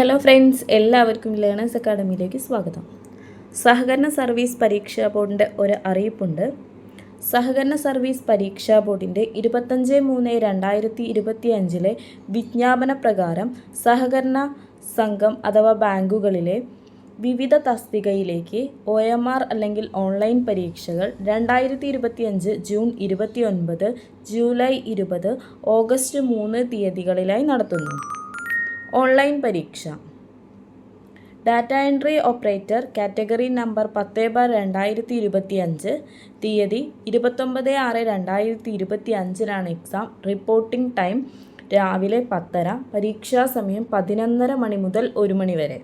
Hello friends എല്ലാവർക്കും learners അക്കാഡമിയിലേക്ക് സ്വാഗതം. സഹകരണ സർവീസ് പരീക്ഷാ ബോർഡിന്റെ ഒരു അറിയിപ്പുണ്ട്. സഹകരണ സർവീസ് പരീക്ഷാ ബോർഡിന്റെ ഇരുപത്തഞ്ച് മൂന്ന് രണ്ടായിരത്തി ഇരുപത്തി അഞ്ചിലെ വിജ്ഞാപന പ്രകാരം സഹകരണ സംഘം അഥവാ ബാങ്കുകളിലെ വിവിധ തസ്തികയിലേക്ക് ഒ എം ആർ അല്ലെങ്കിൽ ഓൺലൈൻ പരീക്ഷകൾ രണ്ടായിരത്തി ഇരുപത്തിയഞ്ച് ജൂൺ ഇരുപത്തി ഒൻപത് ജൂലൈ ഇരുപത് ഓഗസ്റ്റ് മൂന്ന് തീയതികളിലായി നടത്തുന്നു. ഓൺലൈൻ പരീക്ഷ. Data entry operator category number പത്ത് ബാർ രണ്ടായിരത്തി ഇരുപത്തി അഞ്ച് തീയതി ഇരുപത്തൊമ്പത് ആറ് രണ്ടായിരത്തി ഇരുപത്തി അഞ്ചിനാണ് എക്സാം റിപ്പോർട്ടിംഗ് ടൈം രാവിലെ പത്തര പരീക്ഷാ സമയം പതിനൊന്നര മണി മുതൽ ഒരു മണി വരെ.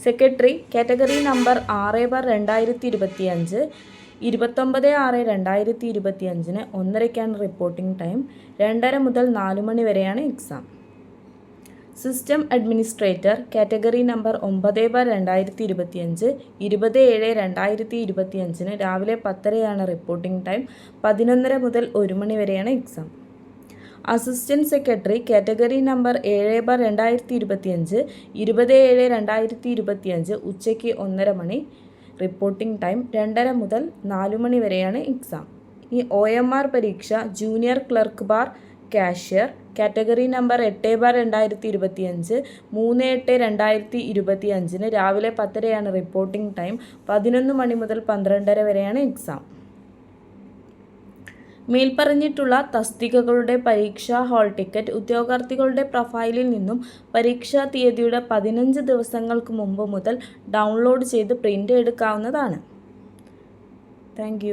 സെക്രട്ടറി കാറ്റഗറി നമ്പർ ആറ് ബാർ രണ്ടായിരത്തി ഇരുപത്തി അഞ്ച് ഇരുപത്തൊമ്പത് ആറ് രണ്ടായിരത്തി ഇരുപത്തി അഞ്ചിന് ഒന്നരയ്ക്കാണ് റിപ്പോർട്ടിംഗ് ടൈം രണ്ടര മുതൽ നാല് മണി വരെയാണ് exam system administrator category number ഒമ്പത് ബാർ രണ്ടായിരത്തി ഇരുപത്തിയഞ്ച് ഇരുപത് ഏഴ് രണ്ടായിരത്തി ഇരുപത്തിയഞ്ചിന് രാവിലെ പത്തരയാണ് റിപ്പോർട്ടിംഗ് ടൈം പതിനൊന്നര മുതൽ ഒരു മണി വരെയാണ് exam assistant secretary category number ഏഴ് ബാർ രണ്ടായിരത്തി ഇരുപത്തിയഞ്ച് ഇരുപത് ഏഴ് രണ്ടായിരത്തി ഇരുപത്തിയഞ്ച് ഉച്ചയ്ക്ക് ഒന്നര മണി റിപ്പോർട്ടിംഗ് ടൈം രണ്ടര മുതൽ നാല് മണി വരെയാണ് എക്സാം ഈ ഒ എം ആർ പരീക്ഷ junior clerk bar cashier category number എട്ട് ബാർ രണ്ടായിരത്തി ഇരുപത്തിയഞ്ച് മൂന്ന് എട്ട് രണ്ടായിരത്തി ഇരുപത്തി അഞ്ചിന് രാവിലെ പത്തരയാണ് റിപ്പോർട്ടിംഗ് ടൈം പതിനൊന്ന് മണി മുതൽ പന്ത്രണ്ടര വരെയാണ് എക്സാം മേൽപ്പറഞ്ഞിട്ടുള്ള തസ്തികകളുടെ പരീക്ഷാ ഹാൾ ടിക്കറ്റ് ഉദ്യോഗാർത്ഥികളുടെ പ്രൊഫൈലിൽ നിന്നും പരീക്ഷാ തീയതിയുടെ പതിനഞ്ച് ദിവസങ്ങൾക്ക് മുമ്പ് മുതൽ ഡൗൺലോഡ് ചെയ്ത് പ്രിന്റ് എടുക്കാവുന്നതാണ്. താങ്ക്